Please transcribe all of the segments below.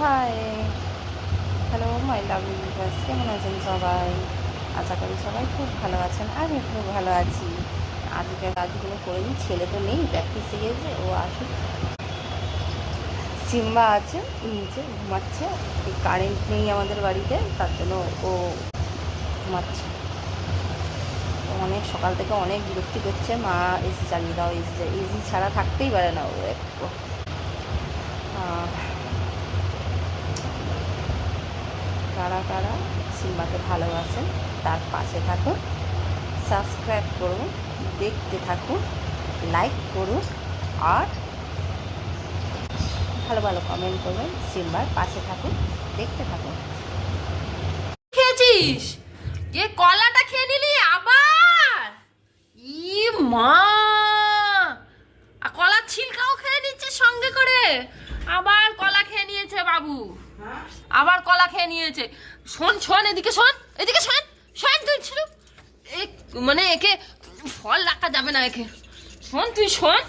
Hi hello my lovely viewers কেমন আছেন সবাই? আশা করি সবাই খুব ভালো আছেন, আমি খুব ভালো আছি। আজকে কাজগুলো করে দিই ছেলে তো নেই প্র্যাকটিস শিখেছে ও আসুক। সিম্বা আছে, নিচে ঘুমাচ্ছে কারেন্ট নেই আমাদের বাড়িতে, তার জন্য ও ঘুমাচ্ছে। অনেক, সকাল থেকে অনেক বিরক্তি করছে, মা এসি চালিয়ে দাও, এসি এসি ছাড়া থাকতেই পারে না ও একটু কারা কারা সিম্বাকে ভালোবাসেন, তার পাশে থাকুন, সাবস্ক্রাইব করুন, দেখতে থাকুন, লাইক করুন, আর ভালো ভালো কমেন্ট করবেন, সিম্বার পাশে থাকুন, দেখতে থাকুন। খেয়েছিস? এ কলাটা খেয়ে নিলি আবার? ই মা! আর কলার ছিলকাও খেয়ে নিচ্ছে সঙ্গে করে। আবার কলা খেয়ে নিয়েছে বাবু। আবার কলা খেয়ে নিয়েছে। শোন শোন এদিকে শোন এদিকে শোন শোন তুই ছিল মানে একে ফল রাখা যাবে না একে। শোন তুই শোন।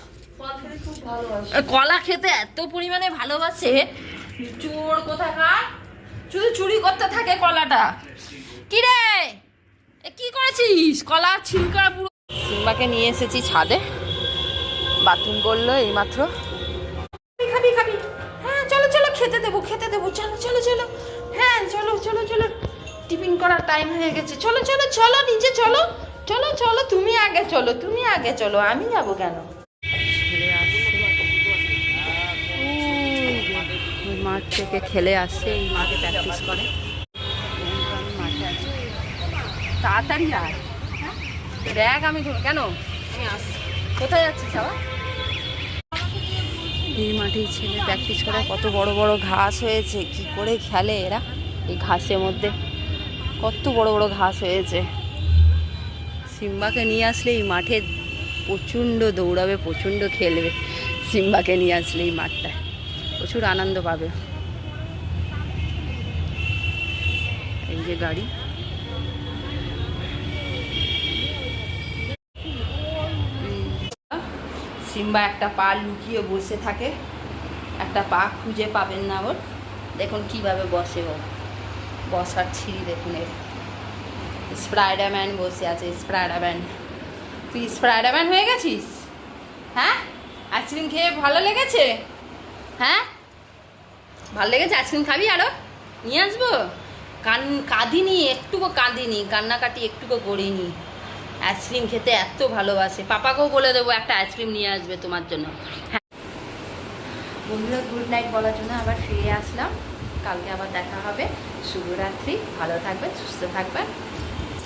কলা খেতে এত পরিমাণে ভালোবাসে। চোর কোথাকার? শুধু চুরি করতে থাকে কলাটা। কি রে এ কি করেছিস? কলা ছিলকা পুরো সিম্বাকে নিয়ে এসেছি ছাদে। বাথরুম করল এইমাত্র। খাবি খাবি হ্যাঁ খেতে দেবো খেতে দেবো। চলো চলো চলো। হ্যাঁ চলো চলো চলো। টিফিন করার টাইম হয়ে গেছে। চলো চলো চলো নিচে চলো। চলো চলো, তুমি আগে চলো, তুমি আগে চলো। আমি যাব কেন? মাঠ থেকে খেলে আসছে এই মাঠে প্র্যাকটিস করে। তাড়াতাড়ি আয়। দেখ আমি কেন? আমি আস কোথায় যাচ্ছিস এই মাঠেই ছেলে প্র্যাকটিস করে, কত বড় বড় ঘাস হয়েছে, কি করে খেলে এরা? এই ঘাসের মধ্যে কত বড় বড় ঘাস হয়েছে। সিম্বাকে নিয়ে আসলে এই মাঠে প্রচণ্ড দৌড়াবে, প্রচণ্ড খেলবে। সিম্বাকে নিয়ে আসলে এই মাঠটায়। প্রচুর আনন্দ পাবে। এই যে গাড়ি। সিম্বা একটা পা লুকিয়ে বসে থাকে। একটা পা খুঁজে পাবেন না ওর। দেখুন কীভাবে বসে ও। বসার ছিঁড়ি দেখুন এর। স্প্রাইডারম্যান বসে আছে স্প্রাইডারম্যান তুই স্প্রাইডারম্যান হয়ে গেছিস? হ্যাঁ? আইসক্রিম খেয়ে ভালো লেগেছে? হ্যাঁ? ভালো লেগেছে? আইসক্রিম খাবি আরও? নিয়ে আসব? কান কাঁদিনি একটুকু কাঁদিনি কান্নাকাটি একটুকু করিনি আইসক্রিম খেতে এত ভালোবাসে। পাপাকেও বলে দেবো, একটা আইসক্রিম নিয়ে আসবে তোমার জন্য। বন্ধুরা গুড নাইট বলার জন্য আবার ফিরে আসলাম। কালকে আবার দেখা হবে। শুভরাত্রি, ভালো থাকবেন, সুস্থ থাকবেন।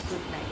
Good night